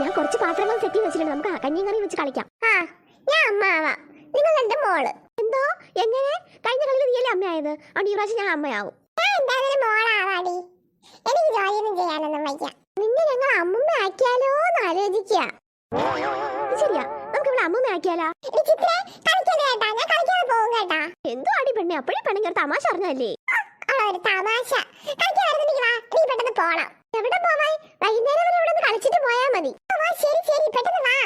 ഞാൻ കുറച്ച് പാത്രങ്ങൾ സെറ്റ് വെച്ചിട്ടുണ്ട്. നമുക്ക് കഞ്ഞിയും കറി വെച്ച് കളിക്കാം ആ ഞാൻ അമ്മാവാ. നിങ്ങൾ എന്റെ മോൾ. എന്തോ? എങ്ങനെ? കഴിഞ്ഞ കളിയിൽ നീയല്ലേ അമ്മയായത്? അതുകൊണ്ട് ഈ പ്രാവശ്യം ഞാൻ അമ്മയാവും. മോളാവാടി? എനിക്ക് ജോലിയൊന്നും ചെയ്യാനൊന്നും വയ്യ. നിന്നെ ഞങ്ങൾ അമ്മുമ്മ ആക്കിയാലോ എന്ന് ആലോചിക്കുക ശരിയാ. നമുക്ക് ഇവിടെ അമ്മ ആക്കിയാലാ? എന്തോ അടി പെണ്ണെ. അപ്പോഴേ പെണ്ണെങ്കിൽ തമാശ അറിഞ്ഞല്ലേ തമാശ. കളിക്കാൻ നീ പെട്ടെന്ന് പോണം. എവിടെ പോവാൻ വൈകുന്നേരം വരെ ഇവിടെ കളിച്ചിട്ട് പോയാ മതി. ശരി ശരി പെട്ടെന്ന് വാ.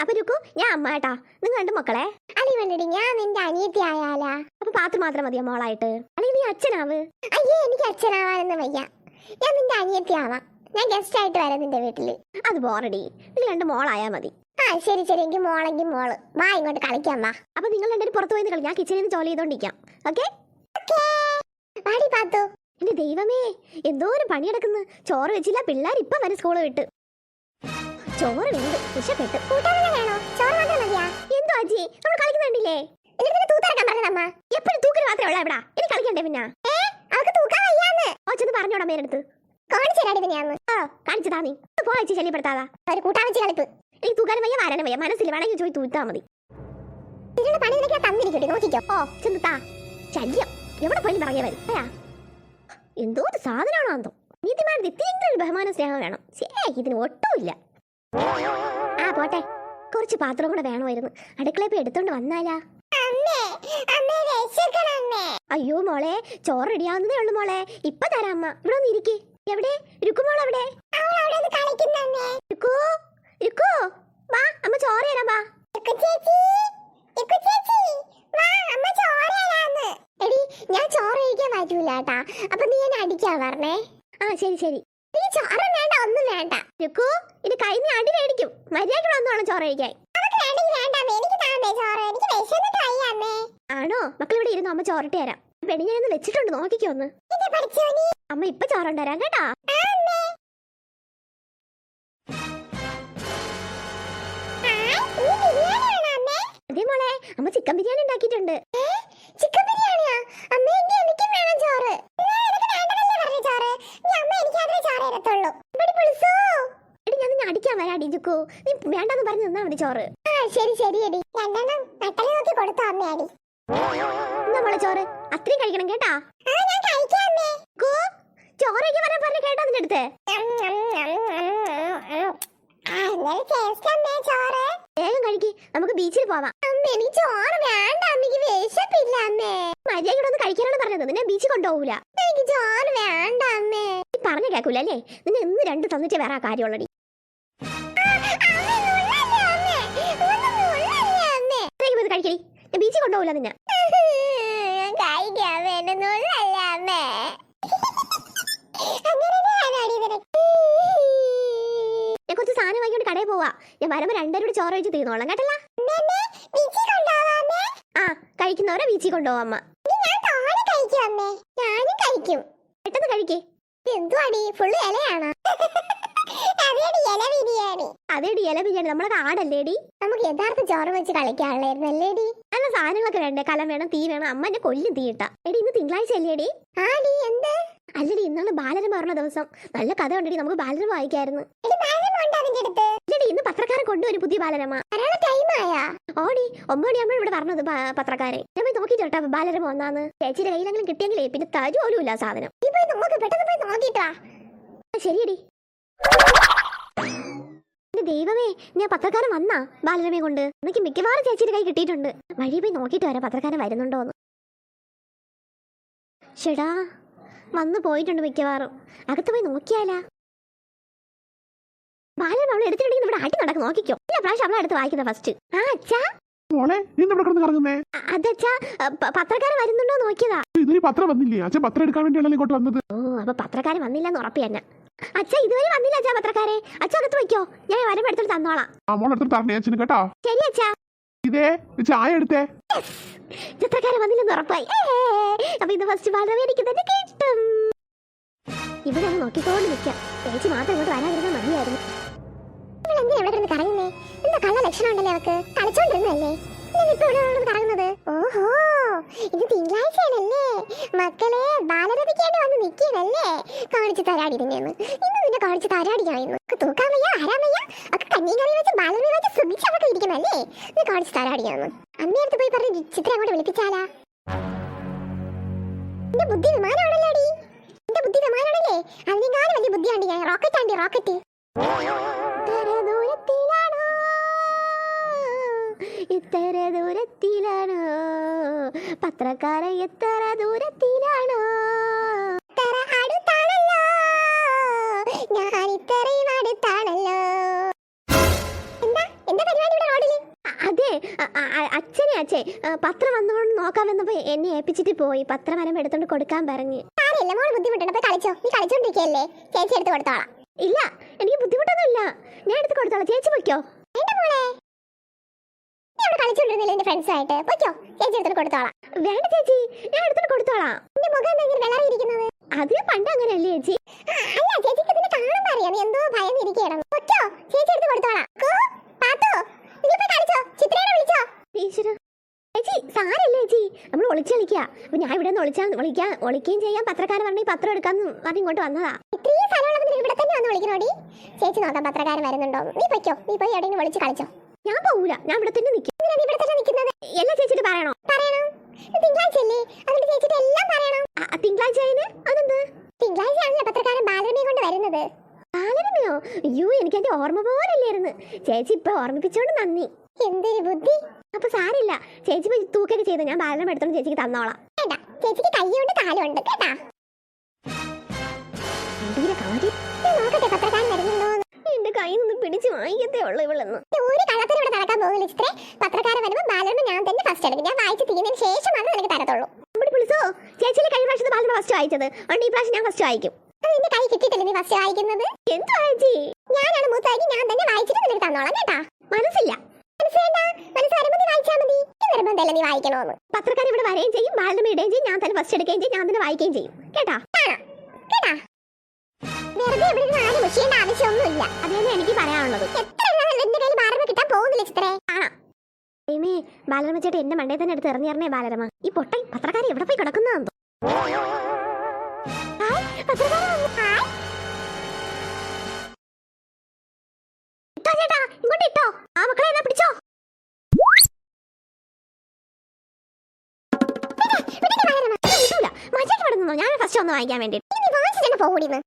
അപ്പൊ രുക്കു ഞാൻ അമ്മ കേട്ടാ. നിങ്ങൾ രണ്ട് മക്കളെ? അലി വേണ്ടി ഞാൻ നിന്റെ അനിയത്തി ആയാലാ. അപ്പൊ പാത്രം മാത്രം മതിയോ മോളായിട്ട്? അല്ലെങ്കിൽ നീ അച്ഛനാവ്? അയ്യേ എനിക്ക് അച്ഛനാവാനൊന്നും വയ്യ. ഞാൻ നിന്റെ അനിയത്തി ആവാം. ഞാൻ ഗസ്റ്റ് ആയിട്ട് വരാം നിന്റെ വീട്ടിൽ. അത് ബോറടി നിങ്ങൾ രണ്ട് മോളായാ മതി. ആ ശരി ശരി. എനിക്ക് മോളെങ്കിൽ മോൾ. വാ ഇങ്ങോട്ട് കളിക്കാം വാ. അപ്പൊ നിങ്ങൾ രണ്ടുപേരും പുറത്തു പോയി കളി ഞാൻ കിച്ചണിൽ നിന്ന് ജോലി ചെയ്തോണ്ടിരിക്കാം. ഓക്കെ പാത്തു. എന്റെ ദൈവമേ എന്തോ ഒരു പണിയെടുക്കുന്നു ചോറ് വെച്ചില്ല പിള്ളേർ ഇപ്പൊ വരെ സ്കൂൾ വിട്ട്. ചോറ് വെന്ത് വിശപ്പെട്ട്. എന്തോ അജി നമ്മൾ എപ്പോഴും മാത്രമേ നീ. ഒരു കളിപ്പ്. ഇതിനുള്ള പണി നിനക്ക് ഓ ശല്യം. എവിടെ പോയി പറയാ വരും എന്തോ ഒരു സാധനമാണോ എന്തോ? നീതിമാരുടെ ഇത്തിരിയെങ്കിലും ബഹുമാന സ്നേഹം വേണം. ശേ ഇതിന് ഒട്ടുമില്ല ആ പോട്ടെ. കുറച്ച് പാത്രം കൂടെ വേണമായിരുന്നു. അടുക്കളയിൽ പോയി എടുത്തോണ്ട് വന്നാലാ? അയ്യോ മോളെ ചോറ് റെഡിയാവുന്നതേ ഉള്ളു മോളെ. ഇപ്പൊ തരാം അമ്മ. ഇവിടെ ഒന്ന് ഇരിക്കേ എവിടെ രുക്കുമോൾ അവിടെ. രുക്കു രുക്കു. വാ അമ്മ ചോറ് തരാം വാ. ചേച്ചി ഇക്കു ചേച്ചി വാ അമ്മ ചോറ് തരാന്ന് എടി ഞാൻ ചോറ് കഴിക്കാൻ പറ്റൂല കേട്ടാ അപ്പൊ നീ എന്നെ അടിക്കാ പറഞ്ഞേ? ആ ശരി ശരി. നീ ചോറ് വേണ്ട ഒന്നും വേണ്ട. രുക്കു ഇത് കൈ അടി മേടിക്കും. മര്യാദ വന്നോണം ചോറ് കഴിക്കാൻ. ആണോ? മക്കൾ ഇവിടെ ഇരുന്നു അമ്മ ചോറിട്ട് തരാം. പെണ്ണി ഞാനൊന്ന് വെച്ചിട്ടുണ്ട് നോക്കിക്കോന്ന് അമ്മ ഇപ്പൊ ചോറുണ്ടരാം കേട്ടാ. അതേ മോളെ അമ്മ ചിക്കൻ ബിരിയാണി ഉണ്ടാക്കിയിട്ടുണ്ട്. ചിക്കൻ ബിരിയാണിയാ? അമ്മ എനിക്ക് എനിക്കും വേണം ചോറ്. അടിക്കാൻ വരാടി ജുക്കു. നീ വേണ്ടെന്ന് പറഞ്ഞു നിന്നാ മതി ചോറ്. ആ ശരി ശരി എടി. രണ്ടെണ്ണം നട്ടൽ നോക്കി കൊടുത്തു അമ്മയാടി എന്നാ മോളെ ചോറ്? കഴിക്കണം കേട്ടാ? ആ ഞാൻ കഴിക്കാം അമ്മേ. കൂ ചോറ് കഴിക്കാൻ വരാൻ പറഞ്ഞു കേട്ടോ നിന്റെ അടുത്ത്. ചോറ് വേഗം നമുക്ക് ബീച്ചിൽ പോവാം. അമ്മ എനിക്ക് ചോറ് വേണ്ട അമ്മയ്ക്ക് വിശപ്പില്ല അമ്മേ. മര്യാദ ഒന്ന് കഴിക്കാനാണ് പറഞ്ഞത്. നിന്നെ ബീച്ചിൽ കൊണ്ടുപോകൂല. എനിക്ക് ചോറ് വേണ്ട അമ്മേ. നീ പറഞ്ഞ കേൾക്കൂല അല്ലേ? നിന്നെ ഇന്ന് രണ്ട് തന്നിട്ട് വേറെ കാര്യമുള്ളടി കഴിക്കടി. ഞാൻ ബീച്ചിൽ കൊണ്ടുപോകൂല നിന്നെ ഞാൻ കഴിക്കാൻ വേണ്ടുന്നുള്ളല്ല അമ്മേ അങ്ങനെയാണോടി നിനക്ക് ഞാൻ കുറച്ച് സാധനം വാങ്ങിക്കൊണ്ട് കടയിൽ പോവാ ഞാൻ വരുമ്പോ രണ്ടുപേരും കൂടി ചോറ് വെച്ച് തീർന്നോളാം കേട്ടല്ല. ആ കഴിക്കുന്നവരെ വീച്ചി കൊണ്ടുപോവാം അമ്മ. ഞാനും കഴിക്കും. പെട്ടെന്ന് കഴിക്കേ. എന്തുവാടി? ഫുള്ള് ഇലയാണ്? അതേടി ഇല ബിരിയാണി. നമ്മളെ കാടല്ലേടി നമുക്ക് യഥാർത്ഥ ചോറ് വെച്ച് കളിക്കാനുള്ളായിരുന്നു അല്ലേടി നല്ല സാധനങ്ങളൊക്കെ വേണ്ടേ? കലം വേണം തീ വേണം. അമ്മ എന്നെ കൊല്ലും തീയിട്ട. എടി ഇന്ന് തിങ്കളാഴ്ച അല്ലേടി ആടി എന്ത്? അല്ലടി ഇന്നാണ് ബാലരമ പറഞ്ഞ ദിവസം. നല്ല കഥ ഉണ്ടടി നമുക്ക് ബാലരമ വായിക്കായിരുന്നു. ഇല്ലടി ഇന്ന് പത്രക്കാരൻ കൊണ്ടുവരും പുതിയ ബാലരമ. ഓടി ഒമ്പടിയാകുമ്പോൾ ഇവിടെ പറഞ്ഞത് പ- പത്രക്കാരെ ഞാൻ പോയി നോക്കിയിട്ട് കേട്ടോ ബാലരമ ഒന്നാന്ന് ചേച്ചിയുടെ കയ്യിലെങ്കിലും കിട്ടിയെങ്കിലേ പിന്നെ തരുപോലും സാധനം. നോക്കിട്ടാ ശരിയടി. ദൈവമേ ഞാൻ പത്രക്കാരൻ വന്നാ ബാലരമയെ കൊണ്ട്. എനിക്ക് മിക്കവാറും ചേച്ചിയുടെ കൈ കിട്ടിയിട്ടുണ്ട്. വഴി പോയി നോക്കിയിട്ട് വരാം പത്രക്കാരൻ വരുന്നുണ്ടോന്ന്. ഷെടാ വന്നു പോയിട്ടുണ്ട് മിക്കവാറും. അകത്ത് പോയി നോക്കിയാലാ? ബാലൻ അവളെ എടുത്തിട്ടുണ്ടെങ്കിൽ ഇവിടെ ആട്ടി നടക്കും നോക്കിക്കോ. ഇല്ല പ്രാവശ്യം അവളെ എടുത്ത് വായിക്കുന്നത് ഫസ്റ്റ് ആ അച്ഛാ. മോളെ നീ ഇവിടെ കിടന്ന് കറങ്ങുന്നേ? അ- അതച്ഛാ അ, പത്രക്കാരൻ വരുന്നുണ്ടോ നോക്കിയതാ. ഇതിന് പത്രം വന്നില്ലേ? അച്ഛൻ പത്രം എടുക്കാൻ വേണ്ടിയാണല്ലോ ഇങ്ങോട്ട് വന്നത്? ഓ അപ്പൊ പത്രക്കാരൻ വന്നില്ലെന്ന് ഉറപ്പ് തന്നെ അച്ഛാ ഇതുവരെ വന്നില്ല അച്ഛാ പത്രക്കാരെ. അച്ഛാ അകത്ത് വയ്ക്കോ ഞാൻ വരുമ്പോ എടുത്തിട്ട് തന്നോളാം. ആ മോളെ എടുത്തിട്ട് തരണേ അച്ഛന് കേട്ടോ? ശരി അച്ഛാ. ഇതേ ചായ എടുത്തേ. ചിത്രക്കാരൻ വന്നില്ലെന്ന് ഉറപ്പായി. അപ്പൊ ഇത് ഫസ്റ്റ് വളരെ എനിക്ക് തന്നെ കിട്ടും ഇവിടെ ഒന്ന് നോക്കിക്കൊണ്ട് നിൽക്കാം. ചേച്ചി മാത്രം ഇങ്ങോട്ട് വരാതിരുന്ന മതിയായിരുന്നു. എന്താ കള്ള ലക്ഷണം ഉണ്ടല്ലേ അവക്ക് ഓഹോ ഇത് തിങ്കളാഴ്ചയാണല്ലേ? മക്കളെ ബാലരഥിക്കേണ്ടി വന്ന് നിൽക്കണല്ലേ കാണിച്ചു തരാടി ഇന്ന് നിന്നെ കാണിച്ചു തരാടിയായിരുന്നു. തൂക്കാൻ വയ്യ ആരാമയ്യ ഒക്കെ കഞ്ഞിയും കറി വെച്ച് ബാലരഥി വെച്ച് സുഖിച്ച് അവിടെ ഇരിക്കണല്ലേ? നീ കാണിച്ചു തരാടിയാണ് അമ്മയടുത്ത് പോയി പറഞ്ഞ് ചിത്രം അങ്ങോട്ട് വിളിപ്പിച്ചാലാ. എന്റെ ബുദ്ധി വിമാനമാണല്ലോടി എന്റെ ബുദ്ധി വിമാനമാണല്ലേ അതിനേക്കാളും വലിയ ബുദ്ധിയാണ് ഞാൻ റോക്കറ്റ് ആണ്ടി റോക്കറ്റ് ഇത്ര ദൂരത്തിലാണോ? പത്രക്കാര എത്ര ദൂരത്തിലാണോ? ഞാൻ ഇത്രയും അടുത്താണല്ലോ. എന്താ? എന്താ പരിപാടി ഇവിടെ അതെ. അച്ഛനെ അച്ഛേ. പത്രം വന്നുകൊണ്ട് നോക്കാൻ വന്നപ്പോ എന്നെ ഏൽപ്പിച്ചിട്ട് പോയി. പത്രം വരം എടുത്തോണ്ട് കൊടുക്കാൻ പറഞ്ഞ്. ആരെയല്ല മോൾ ബുദ്ധിമുട്ടുണ്ട്. കളിച്ചോ. നീ കളിച്ചോണ്ടിരിക്കല്ലേ ചേച്ചി എടുത്ത് കൊടുത്തോളാം. ഇല്ല എനിക്ക് ബുദ്ധിമുട്ടൊന്നുമില്ല. ഞാൻ എടുത്ത് കൊടുത്തോളാം. ചേച്ചി പൊയ്ക്കോ. എന്റെ മോളെ. കളിച്ചോണ്ടിരുന്നില്ല എന്റെ ഫ്രണ്ട്സ് ആയിട്ട്? പൊയ്ക്കോ ചേച്ചി എടുത്തു കൊടുത്തോളാം. വേണ്ട ചേച്ചി ഞാൻ എടുത്തു കൊടുത്തോളാം. എന്റെ മുഖം എന്തെങ്കിലും വിളറിയിരിക്കുന്നത് അത് പണ്ട് അങ്ങനെയല്ലേ ചേച്ചി? ആ, അല്ല ചേച്ചിക്ക് ഇതിനെ കാണുമ്പോ അറിയാം. എന്തോ ഭയം ഇരിക്കണം പൊയ്ക്കോ ചേച്ചി എടുത്തു കൊടുത്തോളാം. ചേച്ചി സാരല്ലേ ചേച്ചി? നമ്മൾ ഒളിച്ചു കളിക്കുക അപ്പൊ ഞാൻ ഇവിടെ നിന്ന് ഒളിച്ചാൽ വിളിക്കാൻ ഒളിക്കുകയും ചെയ്യാം. പത്രക്കാരൻ പറഞ്ഞ പത്രം എടുക്കാന്ന് പറഞ്ഞ് ഇങ്ങോട്ട് വന്നതാ. ഇത്രയും സ്ഥലമുള്ളത് ഇവിടെ തന്നെ വന്ന് വിളിക്കണോടി? ചേച്ചി നോക്കാം പത്രക്കാരൻ വരുന്നുണ്ടോ? നീ പൊയ്ക്കോ നീ പോയി എവിടെയെങ്കിലും വിളിച്ച് കളിച്ചോ. ഞാൻ പോകൂല ഞാൻ ഇവിടെ തന്നെ നിൽക്കും എന്തിനാ നീ ഇവിടെ തന്നെ നിൽക്കുന്നത്? എല്ലാ ചേച്ചിട്ട് പറയണോ? പറയണം. തിങ്കളാഴ്ചയല്ലേ അതുകൊണ്ട് ചേച്ചിട്ട് എല്ലാം പറയണം. തിങ്കളാഴ്ച അതിന് അതെന്ത്? തിങ്കളാഴ്ചയാണല്ലോ പത്രക്കാരൻ ബാലരമയെ കൊണ്ട് വരുന്നത്. ബാലരമയോ? അയ്യോ എനിക്ക് ഓർമ്മ പോലല്ലായിരുന്നു. ചേച്ചി ഇപ്പൊ ഓർമ്മിപ്പിച്ചോണ്ട് നന്ദി. എന്തൊരു ബുദ്ധി. അപ്പൊ സാരില്ല ചേച്ചി പോയി തൂക്കൊക്കെ ചെയ്ത്. ഞാൻ ബാലരമ എടുത്തോണ്ട് ചേച്ചിക്ക് തന്നോളാം. വേണ്ട ചേച്ചിക്ക് കൈയുണ്ട് കാലുണ്ട് കേട്ടാ? നോക്കട്ടെ പത്രക്കാരൻ വരുന്നുണ്ടോ എന്റെ കയ്യിൽ നിന്ന് പിടിച്ച് വാങ്ങിക്കത്തേ ഉള്ളൂ ഇവളെന്ന്. ഒരു കള്ളത്തിന് ഇവിടെ നടക്കാൻ പോകുന്നില്ല ഇത്രേ പത്രക്കാരൻ വരുമ്പോൾ ബാലരമ ഞാൻ തന്നെ ഫസ്റ്റ് എടുക്കും ഞാൻ വായിച്ച് തീരുന്നതിന് ശേഷം മാത്രമേ നിനക്ക് തരത്തുള്ളൂ. നമ്മുടെ പുളിസോ ചേച്ചിയിലെ കഴിഞ്ഞ പ്രാവശ്യത്തെ ബാലരമ ഫസ്റ്റ് വായിച്ചത്. അതുകൊണ്ട് ഈ പ്രാവശ്യം ഞാൻ ഫസ്റ്റ് വായിക്കും. അത് നിന്റെ കൈ കിട്ടിയിട്ടില്ല നീ ഫസ്റ്റ് വായിക്കുന്നത്? എന്ത് ചേച്ചി? ഞാനാണ് മൂത്തായി ഞാൻ തന്നെ വായിച്ചിട്ട് നിനക്ക് തന്നോളാം കേട്ടാ. മനസ്സില്ല. മനസ്സിലേണ്ട മനസ്സ് വരുമ്പോൾ നീ വായിച്ചാൽ മതി. നിർബന്ധമല്ല നീ വായിക്കണോന്ന്. പത്രക്കാർ ഇവിടെ വരെയും ചെയ്യും ബാലരമ ഇടുകയും ചെയ്യും ഞാൻ തന്നെ ഫസ്റ്റ് എടുക്കുകയും ചെയ്യും ഞാൻ തന്നെ വായിക്കുകയും ചെയ്യും. കേട്ടാ? കേട്ടാ? വെറുതെ ഇവിടെ ആരും മുഷിയേണ്ട ആവശ്യമൊന്നുമില്ല. അതേന്നെ എനിക്ക് പറയാനുള്ളത്. എന്റെ കയ്യിൽ ബാലരമ കിട്ടാൻ പോകുന്നില്ല ചിത്രേ? ദൈവമേ ബാലരമ ചേട്ടൻ എന്റെ മണ്ടേ തന്നെ എടുത്ത് എറിഞ്ഞേറണേ ബാലരമ. ഈ പൊട്ടൻ പത്രക്കാരി എവിടെ പോയി വിടുന്നോ ഞാൻ ഫസ്റ്റ് ഒന്ന് വാങ്ങിക്കാൻ വേണ്ടി. നീ തന്നെ പോകൂടിന്ന്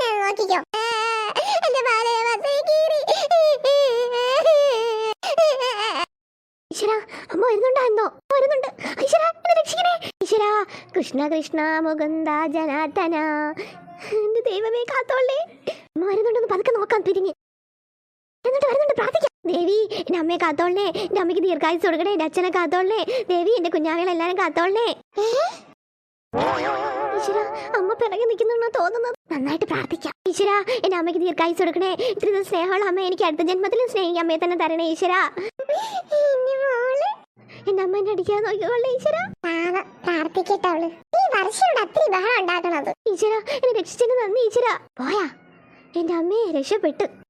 തരാം നോക്കിക്കോ. എന്റെ ബാലയെ വസേ കീറി. ഈശ്വരാ, അമ്മ വരുന്നുണ്ടോ എന്തോ വരുന്നുണ്ട്. ഈശ്വരാ, എന്നെ രക്ഷിക്കണേ. ഈശ്വരാ കൃഷ്ണ കൃഷ്ണ മുകുന്ദ ജനാർദ്ദന. എന്റെ ദൈവമേ കാത്തോളേ. അമ്മ വരുന്നുണ്ടെന്ന് പതുക്കെ നോക്കാം തിരിഞ്ഞ്. എന്നിട്ട് വരുന്നുണ്ട് പ്രാർത്ഥിക്കാം. ദേവി എന്റെ അമ്മയെ കാത്തോളേ എന്റെ അമ്മയ്ക്ക് ദീർഘായുസ് കൊടുക്കണേ എന്റെ അച്ഛനെ കാത്തോളേ ദേവി എന്റെ കുഞ്ഞാവികളെ എല്ലാരും കാത്തോളേ ഈശ്വര അമ്മ പിറകെ നിൽക്കുന്നുണ്ടോ തോന്നുന്നത്. നന്നായിട്ട് പ്രാർത്ഥിക്കാം. ഈശ്വര എന്റെ അമ്മയ്ക്ക് ദീർഘായുസ് കൊടുക്കണേ. ഇത്ര സ്നേഹമുള്ള അമ്മ എനിക്ക് അടുത്ത ജന്മത്തിലും സ്നേഹിക്കാം അമ്മയെ തന്നെ തരണേ ഈശ്വര. എന്റെ അമ്മ എന്നെ അടിക്കാൻ നോക്കിക്കോളേ ഈശ്വര? പാവം പ്രാർത്ഥിക്കട്ടെ അവൾ ഈ വർഷം ഇവിടെ അത്രയും ബഹളം ഉണ്ടാക്കണത്. ഈശ്വര എന്നെ രക്ഷിച്ചതിന് നന്ദി ഈശ്വര. പോയാ. എന്റെ അമ്മയെ രക്ഷപ്പെട്ടു.